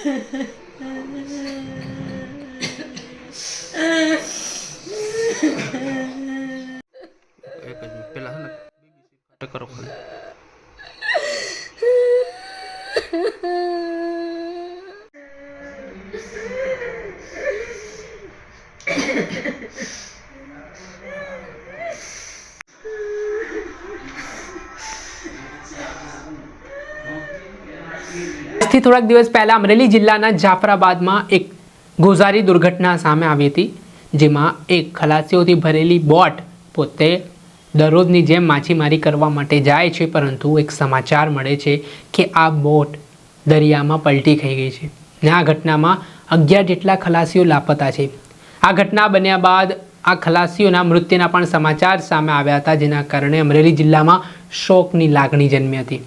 એક જ પેલા છે ને કરો ખાલી. આજથી થોડાક દિવસ પહેલાં અમરેલી જિલ્લાના જાફરાબાદમાં એક ગોઝારી દુર્ઘટના સામે આવી હતી, જેમાં એક ખલાસીઓથી ભરેલી બોટ પોતે દરરોજની જેમ માછીમારી કરવા માટે જાય છે, પરંતુ એક સમાચાર મળે છે કે આ બોટ દરિયામાં પલટી ખાઈ ગઈ છે. ને આ ઘટનામાં અગિયાર જેટલા ખલાસીઓ લાપતા છે. આ ઘટના બન્યા બાદ આ ખલાસીઓના મૃત્યુના પણ સમાચાર સામે આવ્યા હતા, જેના કારણે અમરેલી જિલ્લામાં શોકની લાગણી જન્મી હતી.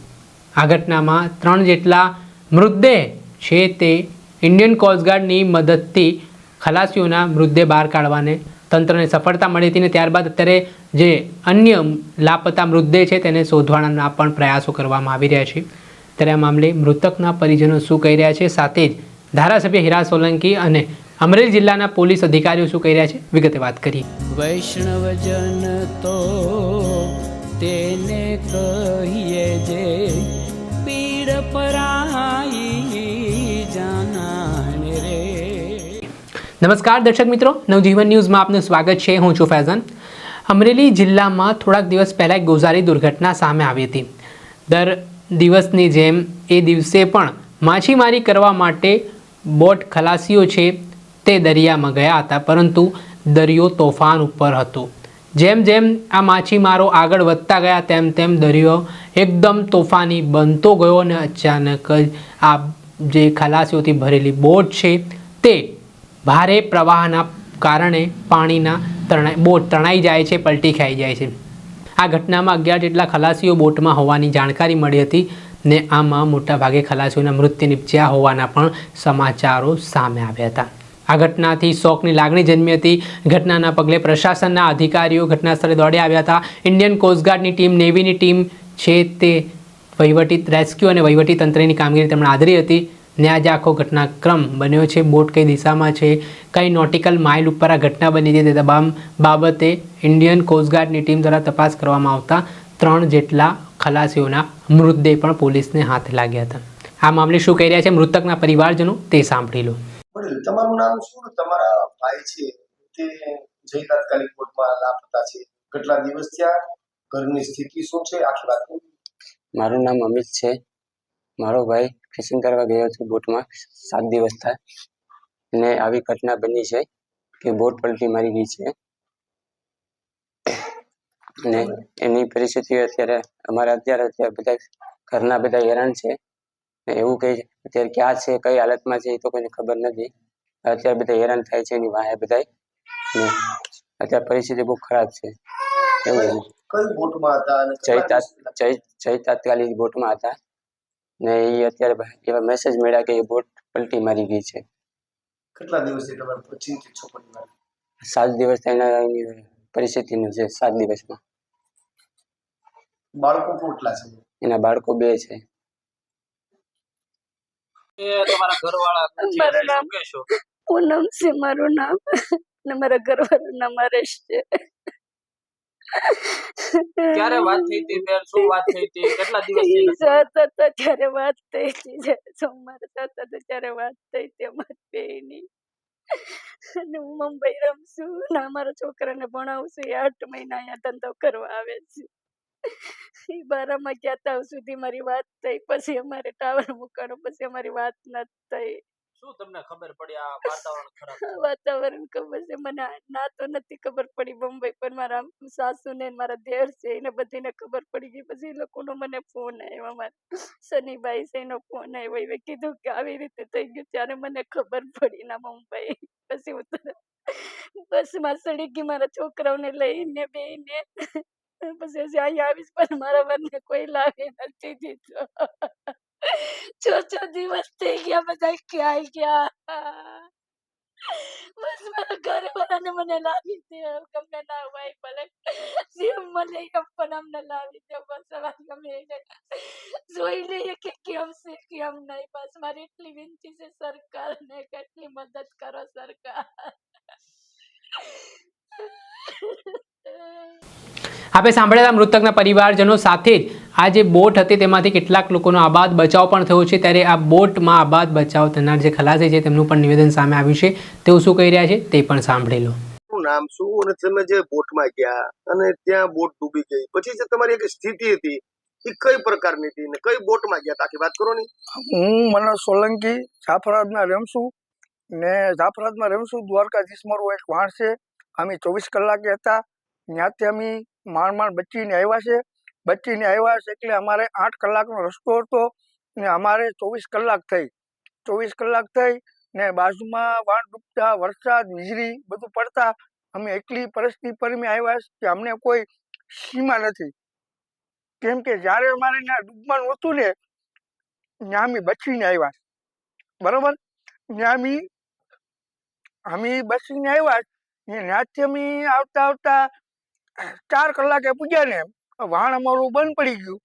આ ઘટનામાં ત્રણ જેટલા મૃતદેહ છે તે ઇન્ડિયન કોસ્ટગાર્ડની મદદથી ખલાસીઓના મૃતદેહ બહાર કાઢવાને તંત્રને સફળતા મળી હતી ને ત્યારબાદ અત્યારે જે અન્ય લાપતા મૃતદેહ છે તેને શોધવાના પણ પ્રયાસો કરવામાં આવી રહ્યા છે. ત્યારે આ મામલે મૃતકના પરિજનો શું કહી રહ્યા છે? સાથે જ ધારાસભ્ય હીરા સોલંકી અને અમરેલી જિલ્લાના પોલીસ અધિકારીઓ શું કહી રહ્યા છે? વિગતે વાત કરીએ. વૈષ્ણવજન તો તેને કહીએ જે પીડ નમસ્કાર, દર્શક મિત્રો. નવજીવન ન્યૂઝમાં આપનું સ્વાગત છે. હું છું ફેઝન. અમરેલી જિલ્લામાં થોડાક દિવસ પહેલાં એક ગોઝારી દુર્ઘટના સામે આવી હતી. દર દિવસની જેમ એ દિવસે પણ માછીમારી કરવા માટે બોટ ખલાસીઓ છે તે દરિયામાં ગયા હતા, પરંતુ દરિયો તોફાન ઉપર હતો. જેમ જેમ આ માછીમારો આગળ વધતા ગયા, તેમ તેમ દરિયો એકદમ તોફાની બનતો ગયો અને અચાનક જ આ જે ખલાસીઓથી ભરેલી બોટ છે, તે ભારે પ્રવાહના કારણે પાણીના તણાઈ, બોટ તણાઈ જાય છે, પલટી ખાઈ જાય છે. આ ઘટનામાં અગિયાર જેટલા ખલાસીઓ બોટમાં હોવાની જાણકારી મળી હતી ને આમાં મોટાભાગે ખલાસીઓના મૃત્યુ નીપજ્યા હોવાના પણ સમાચારો સામે આવ્યા હતા. આ ઘટનાથી શોકની લાગણી જન્મી હતી. ઘટનાના પગલે પ્રશાસનના અધિકારીઓ ઘટના સ્થળે દોડી આવ્યા હતા. ઇન્ડિયન કોસ્ટગાર્ડની ટીમ, નેવીની ટીમ છે તે વહીવટી, રેસ્ક્યુ અને વહીવટી તંત્રની કામગીરી તેમણે આદરી હતી. ને આજે આખો ઘટનાક્રમ બન્યો છે. બોટ કઈ દિશામાં છે? કઈ નોટિકલ માઇલ ઉપર આ ઘટના બની છે તે તમામ બાબતે ઇન્ડિયન કોસ્ટગાર્ડની ટીમ દ્વારા તપાસ કરવામાં આવતા ત્રણ જેટલા ખલાસીઓના મૃતદેહ પણ પોલીસને હાથ લાગ્યા હતા. આ મામલે શું કહી રહ્યા છે? મૃતકના પરિવારજનો તે સાંભળી લો. વડીલ તમારું નામ શું? તમારા ભાઈ છે. તે જય તાત્કાલિક કોર્ટમાં લાપતા છે. કેટલા દિવસ થયા? ઘરની સ્થિતિ શું છે? આખી વાત મારું નામ અમિત છે. મારો ભાઈ ફિશિંગ કરવા ગયો હતો બોટમાં. સાત દિવસ થાય. અને આવી ઘટના બની છે કે બોટ પલટી મારી ગઈ છે. અને એની પરિસ્થિતિ અત્યારે, અમારે અત્યારે બધા ઘરના બધા હેરાન છે. ને એવું છે. અત્યારે ક્યાં છે કઈ હાલતમાં છે એ તો કોઈને ખબર નથી. અત્યારે બધા હેરાન થાય છે એની વાહે બધાય. અત્યારે પરિસ્થિતિ બહુ ખરાબ છે. એવું જય તાત્કાલિક બોટમાં હતા ને એ અત્યારે એવા મેસેજ મળ્યા કે એ બોટ પલટી મારી ગઈ છે. કેટલા દિવસથી તમે ચિંતિત છો પરિવાર સાત દિવસ એના પરિસ્થિતિનું છે સાત દિવસમાં. બાળકો કેટલા છે? એના બાળકો બે છે. તમારા ઘરવાળા પૂનમ છે? મારું નામ ને મારા ઘરવાળું નામ હરેશ છે. ક્યારે વાત થઈ હતી બેન? શું વાત થઈ હતી? કેટલા દિવસ ઈ ત્યારે વાત થઈ હતી સોમવારે સાત ત્યારે વાત થઈ હતી અમારી બેયની. અને હું મુંબઈ રમશું ને અમારા છોકરાને ભણાવું છું. એ આઠ મહિના અહીંયા ધંધો કરવા આવે છે. ઈ બારામાં ગયા તા સુધી મારી વાત થઈ પછી અમારે ટાવર મૂકવાનો પછી અમારી વાત ન થઈ. શું તમને ખબર પડી આ વાતાવરણ ખરાબ વાતાવરણ ખબર છે મને ના તો નથી ખબર પડી મુંબઈ પણ મારા સાસુ ને મારા દેર છે એને બધીને ખબર પડી ગઈ પછી એ લોકોનો મને ફોન આવ્યો મારા શનિભાઈ છે એનો ફોન આવ્યો એ કીધું કે આવી રીતે થઈ ગયું ત્યારે મને ખબર પડી ના મુંબઈ. પછી હું તરત બસમાં સડી ગઈ મારા છોકરાઓને લઈને બેને પછી હજી અહીંયા આવીશ, પણ મારા વરને કોઈ લાવી નથી દીધો. છ છ દિવસ થઈ ગયા બધા ક્યાંય ગયા? બસ મારા ઘરે વાળાને મને લાવી દે ગમે ના હોય, ભલે જેમ મળે એમ પણ અમને લાવી દે, બસ હવે ગમે જોઈ લઈએ કે કેમ છે, કેમ નહીં, બસ મારી એટલી વિનંતી છે, સરકારને કેટલી મદદ કરો સરકાર. આપણે સાંભળેલા મૃતકના પરિવારજનો સાથે જ આ જે બોટ હતી તેમાંથી કેટલાક લોકોનો આબાદ બચાવ પણ થયો છે. ત્યારે આ બોટમાં આબાદ બચાવ થનાર જે ખલાસી છે તેમનું પણ નિવેદન સામે આવ્યું છે. તેઓ શું કહી રહ્યા છે તે પણ સાંભળી લો. નામ શું? અને તમે જે બોટમાં ગયા અને ત્યાં બોટ ડૂબી ગઈ. પછી જે તમારી એક સ્થિતિ હતી એ કઈ પ્રકારની હતી ને કઈ બોટમાં ગયા તા વાત કરો ને. હું મને સોલંકી જાફરાબાદમાં રહું છું ને જાફરાબાદમાં રહું છું દ્વારકાધીશ મારું એક વાણ છે. અમે ચોવીસ કલાકે હતા. ત્યાંથી અમે માંડ માંડ બચીને આવ્યા છે. બચીને આવ્યા છે એટલે અમારે આઠ કલાકનો રસ્તો હતો ને અમારે ચોવીસ કલાક થઈ. ચોવીસ કલાક થઈ ને બાજુમાં વાણ ડૂબતા, વરસાદ, વીજળી બધું પડતા અમે એટલી પરિસ્થિતિ પર અમે આવ્યા કે અમને કોઈ સીમા નથી. કેમ કે જ્યારે અમારે ડૂબવાનું હતું ને ત્યાં અમે બચીને આવ્યા બરોબર? ત્યાં અમે બચીને આવ્યા ને અમે આવતા આવતા ચાર કલાકે પૂજ્યા ને વાણ અમારું બંધ પડી ગયું.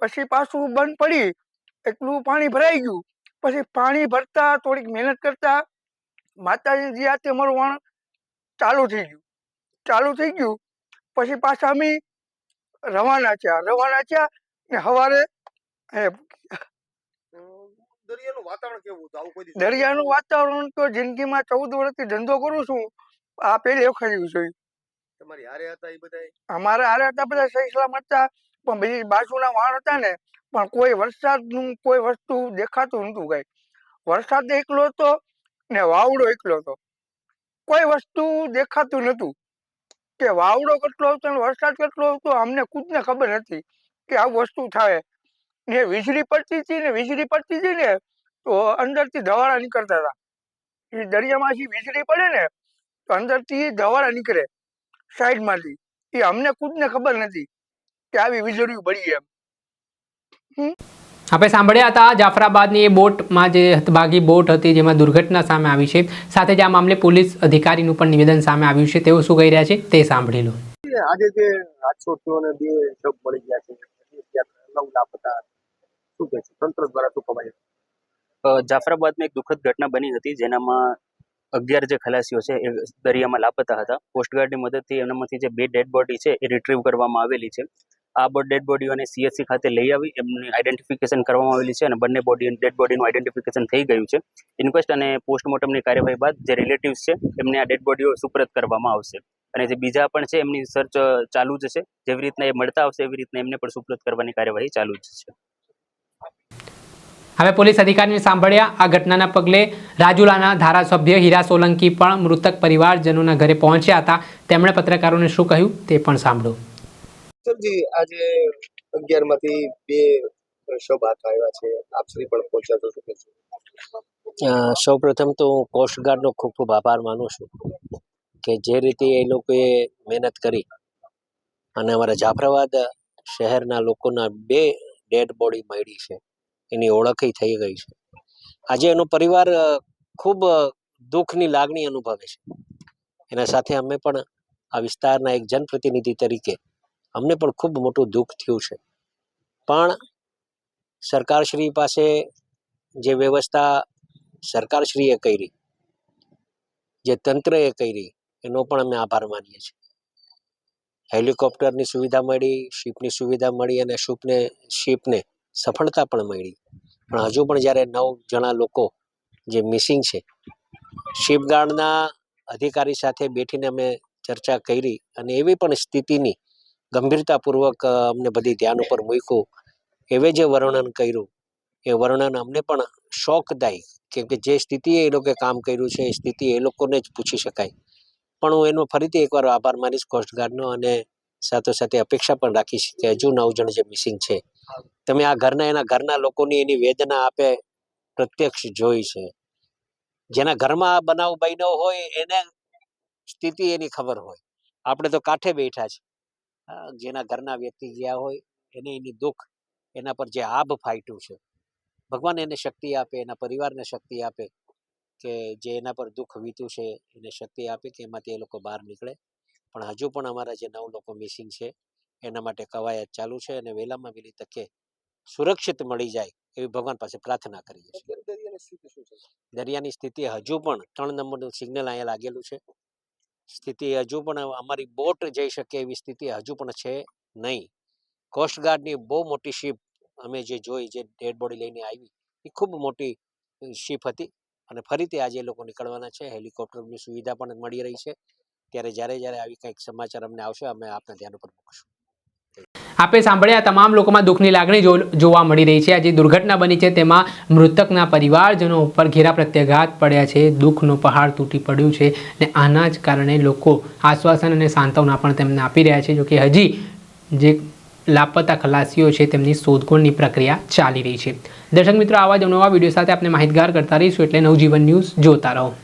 પછી પાછું બંધ પડી એટલું પાણી ભરાઈ ગયું. પછી પાણી ભરતા થોડીક મહેનત કરતા માતાજી હાથે અમારું વાણ ચાલુ થઈ ગયું. ચાલુ થઈ ગયું. પછી પાછા અમે રવાના થયા. રવાના થયા ને સવારે દરિયાનું વાતાવરણ કેવું દરિયાનું વાતાવરણ તો જિંદગીમાં ચૌદ વર્ષથી ધંધો કરું છું. આ પહેલી વખત જોયું. તમારી હારે હતા એ બધા અમારે હારે હતા બધા સહી સલામત હતા પણ બીજી બાજુના વાણ હતા ને, પણ કોઈ વરસાદનું કોઈ વસ્તુ દેખાતું નતું કઈ. વરસાદ એકલો હતો ને વાવડો એકલો હતો. કોઈ વસ્તુ દેખાતું નતું કે વાવડો કેટલો હતો ને વરસાદ કેટલો હતો અમને ખુદને ખબર નથી કે આ વસ્તુ થાય. ને વીજળી પડતી હતી ને વીજળી પડતી હતી ને, તો અંદરથી ધવાળા નીકળતા હતા. એ દરિયામાંથી વીજળી પડે ને, તો અંદરથી ધવાળા નીકળે. સાઈડમાંથી. એ અમને ખુદને ખબર નથી કે આવી વીજળીઓ પડી એમ. આપણે સાંભળ્યા હતા જાફરાબાદની એ બોટમાં જે હતભાગી બોટ હતી જેમાં દુર્ઘટના સામે આવી છે. સાથે જ આ મામલે પોલીસ અધિકારીનું પણ નિવેદન સામે આવ્યું છે. તેઓ શું કહી રહ્યા છે તે સાંભળી લો આજે જે હાદસો થયો અને બે શબ મળી ગયા છે. નવ લાપતા શું કહે છે તંત્ર દ્વારા શું કમાય જાફરાબાદમાં એક દુઃખદ ઘટના બની હતી. જેનામાં અગિયાર જે ખલાસીઓ છે એ દરિયામાં લાપતા હતા. કોસ્ટગાર્ડની મદદથી એનામાંથી જે બે ડેડ બોડી છે એ રિટ્રીવ કરવામાં આવેલી છે. આ ડેડ બોડીઓને સીએસસી ખાતે લઈ આવી. એમની આઈડેન્ટિફિકેશન કરવામાં આવેલી છે અને બંને બોડી ડેડ બોડીનું આઈડેન્ટિફિકેશન થઈ ગયું છે. ઇન્ક્વેસ્ટ અને પોસ્ટમોર્ટમની કાર્યવાહી બાદ જે રિલેટિવ્સ છે એમને આ ડેડ બોડીઓ સુપ્રત કરવામાં આવશે. અને જે બીજા પણ છે એમની સર્ચ ચાલુ જ છે. જેવી રીતના એ મળતા આવશે એવી રીતના એમને પણ સુપ્રત કરવાની કાર્યવાહી ચાલુ જ છે. હવે પોલીસ અધિકારીને સાંભળ્યા આ ઘટનાના પગલે રાજુલાના ધારાસભ્ય હીરા સોલંકી પણ મૃતક પરિવારજનોના ઘરે પહોંચ્યા હતા. તેમણે પત્રકારોને શું કહ્યું તે પણ સાંભળો. સરજી આજે અગિયારમાંથી બે શબ હાથ આવ્યા છે. આપ સુધી પણ પહોંચ્યા તો શું કહેશો? સૌ પ્રથમ તો હું કોસ્ટગાર્ડનો ખૂબ ખૂબ આભાર માનું છું કે જે રીતે એ લોકોએ મહેનત કરી અને અમારા જાફરાબાદ શહેરના લોકોના બે ડેડ બોડી મળી છે. એની ઓળખ થઈ ગઈ છે. આજે એનો પરિવાર ખૂબ દુઃખની લાગણી અનુભવે છે. એના સાથે અમે પણ આ વિસ્તારના એક જનપ્રતિનિધિ તરીકે અમને પણ ખૂબ મોટું દુઃખ થયું છે. પણ સરકારશ્રી પાસે જે વ્યવસ્થા સરકારશ્રીએ કરી, જે તંત્રએ કરી, એનો પણ અમે આભાર માનીએ છીએ. હેલિકોપ્ટરની સુવિધા મળી, શિપની સુવિધા મળી અને શિપને શિપને સફળતા પણ મળી. પણ હજુ પણ જ્યારે નવ જણા લોકો જે મિસિંગ છે શિપગાર્ડના અધિકારી સાથે બેઠીને અમે ચર્ચા કરી અને એવી પણ સ્થિતિની ગંભીરતાપૂર્વક અમને બધી ધ્યાન ઉપર મૂક્યું. એવે જે વર્ણન કર્યું, એ વર્ણન અમને પણ શોકદાયી કેમ કે જે સ્થિતિએ એ લોકોએ કામ કર્યું છે, એ સ્થિતિ એ લોકોને જ પૂછી શકાય. પણ હું એનો ફરીથી એકવાર આભાર માનીશ કોસ્ટગાર્ડનો અને સાથોસાથે અપેક્ષા પણ રાખીશ કે હજુ નવ જણ જે મિસિંગ છે તમે આ ઘરના, એના ઘરના લોકોની એની વેદના આપે, પ્રત્યક્ષ જોઈ છે. જેના ઘરમાં આ બનાવ બન્યો હોય, એને સ્થિતિ એની ખબર હોય. આપણે તો કાંઠે બેઠા છે જેના ઘરના વ્યક્તિ ગયા હોય, એને એની દુઃખ, એના પર જે આભ ફાટ્યું છે, ભગવાન એને શક્તિ આપે, એના પરિવારને શક્તિ આપે કે જે એના પર દુઃખ વીત્યું છે, એને શક્તિ આપે કે એમાંથી એ લોકો બહાર નીકળે. પણ હજુ પણ અમારા જે નવ લોકો મિસિંગ છે એના માટે કવાયત ચાલુ છે અને વહેલામાં વહેલી તકે સુરક્ષિત મળી જાય એવી ભગવાન પાસે પ્રાર્થના કરીએ છીએ. દરિયાની સ્થિતિ હજુ પણ ત્રણ નંબરનું સિગ્નલ અહીંયા લાગેલું છે. સ્થિતિ હજુ પણ અમારી બોટ જઈ શકે એવી સ્થિતિ હજુ પણ છે નહીં. કોસ્ટગાર્ડની બહુ મોટી શિપ અમે જે જોઈ જે ડેડ બોડી લઈને આવી એ ખૂબ મોટી શિપ હતી અને ફરીથી આજે લોકો નીકળવાના છે. હેલિકોપ્ટરની સુવિધા પણ મળી રહી છે. ત્યારે જ્યારે જ્યારે આવી કંઈક સમાચાર અમને આવશે અમે આપના ધ્યાન ઉપર મૂકીશું. આપે સાંભળ્યા તમામ લોકોમાં દુઃખની લાગણી જોવા મળી રહી છે. આ જે દુર્ઘટના બની છે. તેમાં મૃતકના પરિવારજનો ઉપર ઘેરા પ્રત્યાઘાત પડ્યા છે. દુઃખનો પહાડ તૂટી પડ્યું છે અને આના જ કારણે લોકો આશ્વાસન અને સાંત્વના પણ તેમને આપી રહ્યા છે. જોકે હજી જે લાપતા ખલાસીઓ છે તેમની શોધખોળની પ્રક્રિયા ચાલી રહી છે. દર્શક મિત્રો, આવા જ નવા વીડિયો સાથે આપણે માહિતગાર કરતા રહીશું. એટલે નવજીવન ન્યૂઝ જોતા રહો.